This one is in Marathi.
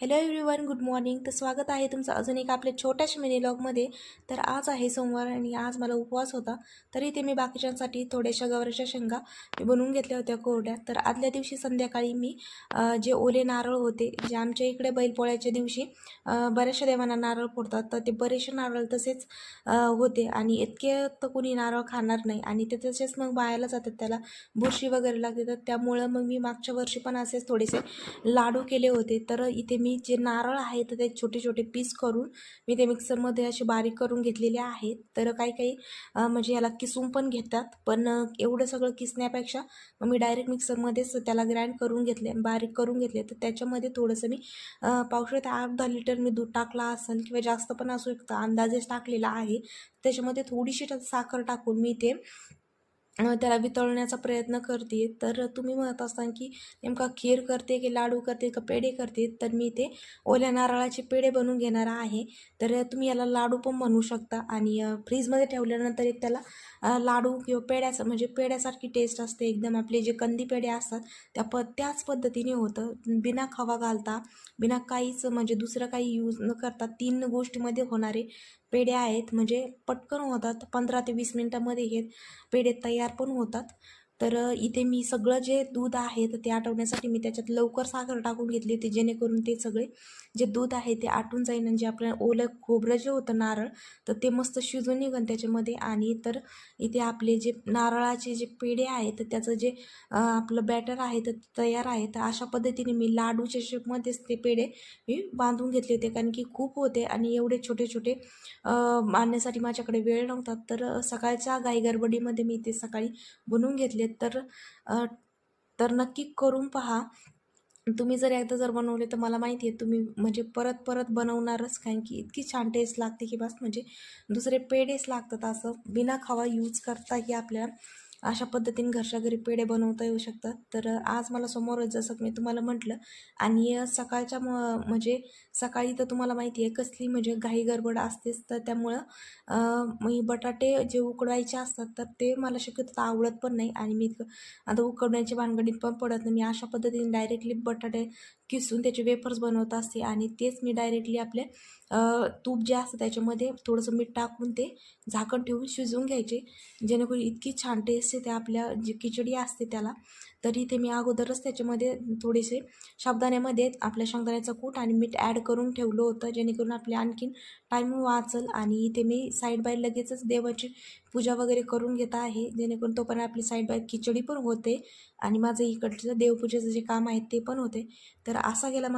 हॅलो एव्हरीवन गुड मॉर्निंग तर स्वागत आहे तुमचं अजून एक आपल्या छोट्याशा मिनीलॉगमध्ये तर आज आहे सोमवार आणि आज मला उपवास होता. तरी ते मी बाकीच्यांसाठी थोड्याशा गवाराच्या शेंगा मी बनवून घेतल्या होत्या कोरड्या. तर आदल्या दिवशी संध्याकाळी मी जे ओले नारळ होते जे आमच्या इकडे बैलपोळ्याच्या दिवशी बऱ्याचशा देवांना नारळ फोडतात. तर ते बरेचसे नारळ तसेच होते आणि इतके तर कोणी नारळ खाणार नाही आणि ते तसेच मग बायाला जातात त्याला बुरशी वगैरे लागते. तर त्यामुळं मग मी मागच्या वर्षी पण असेच थोडेसे लाडू केले होते. तर इथे मी मी जे नारळ आहे तर ते छोटे छोटे पीस करून मी ते मिक्सरमध्ये असे बारीक करून घेतलेले आहेत. तर काही काही म्हणजे याला किसून पण घेतात. पण एवढं सगळं किसण्यापेक्षा मग मी डायरेक्ट मिक्सरमध्येच त्याला ग्राइंड करून घेतले बारीक करून घेतले. तर त्याच्यामध्ये थोडंसं मी पावसाळ्यात अर्धा लिटर मी दूध टाकला असेल किंवा जास्त पण असू शकतं. अंदाजेच टाकलेला आहे. त्याच्यामध्ये थोडीशी त्यात साखर टाकून मी ते त्याला वितळण्याचा प्रयत्न करते. तर तुम्ही म्हणत असाल की नेमका खीर करते की लाडू करते का पेढे करते? तर मी ते ओल्या नारळाचे पेढे बनवून घेणार आहे. तर तुम्ही याला लाडू पण बनवू शकता आणि फ्रीजमध्ये ठेवल्यानंतर एक त्याला लाडू किंवा पेढ्याचं म्हणजे पेढ्यासारखी टेस्ट असते. एकदम आपले जे कंदी पेढे असतात त्या प त्याच पद्धतीने होतं. बिना खवा घालता बिना काहीच म्हणजे दुसरं काही यूज न करता तीन गोष्टीमध्ये होणारे पेढे आहेत. म्हणजे पटकन होतात. पंधरा ते वीस मिनटामध्ये हे पेढे तयार पण होतात. तर इथे मी सगळं जे दूध आहे तर ते आटवण्यासाठी मी त्याच्यात लवकर साखर टाकून घेतली होती जेणेकरून ते सगळे जे दूध आहे ते आटून जाईन आणि जे आपलं ओलं खोबरं जे होतं नारळ तर ते मस्त शिजून निघन त्याच्यामध्ये. आणि तर इथे आपले जे नारळाचे जे पेढे आहेत तर त्याचं जे आपलं बॅटर आहे तर तयार आहे. तर अशा पद्धतीने मी लाडूच्या शेपमध्येच ते पेढे मी बांधून घेतले होते कारण की खूप होते आणि एवढे छोटे छोटे बांधण्यासाठी माझ्याकडे वेळ नव्हता. तर सकाळच्या गाई गरबडीमध्ये मी ते सकाळी बनवून घेतले तर तर नक्की करून पहा. तुम्ही जर एकदा जर बनवले तर मला माहिती आहे तुम्ही म्हणजे परत परत बनवणारच कारण की इतकी छान टेस्ट लागते की बस म्हणजे दुसरे पेढेच लागतात असं. बिना खावा यूज करताही आपल्याला अशा पद्धतीने घरच्या घरी पेढे बनवता येऊ शकतात. तर आज मला समोर जसं मी तुम्हाला म्हटलं आणि सकाळच्या म म्हणजे सकाळी तर तुम्हाला माहिती आहे कसली म्हणजे घाई गडबड असतेच. तर त्यामुळं मी बटाटे जे उकडवायचे असतात तर ते मला शक्यतो आवडत पण नाही. आणि मी आता उकडण्याची भानगडीत पण पडत नाही. मी अशा पद्धतीने डायरेक्टली बटाटे किसून त्याचे वेफर्स बनवत असते. आणि तेच मी डायरेक्टली आपले तूप जे असतं त्याच्यामध्ये थोडंसं मीठ टाकून ते झाकण ठेवून शिजवून घ्यायचे. जेणेकरून इतकी छान टेस्ट ते आपल्या जी खिचडी असते त्याला तरी ते मी अगोदरच त्याच्यामध्ये थोडेसे शाबदाण्यामध्ये आपल्या शेंगदाण्याचं कूट आणि मीठ ॲड करून ठेवलं होतं जेणेकरून आपले आणखीन टाईम वाचल आणि इथे मी साईड बाय लगेचच देवाची पूजा वगैरे करून घेत आहे जेणेकरून तोपर्यंत आपली साईड बाय खिचडी पण होते आणि माझं इकडचं देवपूजेचं जे काम आहे ते पण होते. तर असा गेला माझा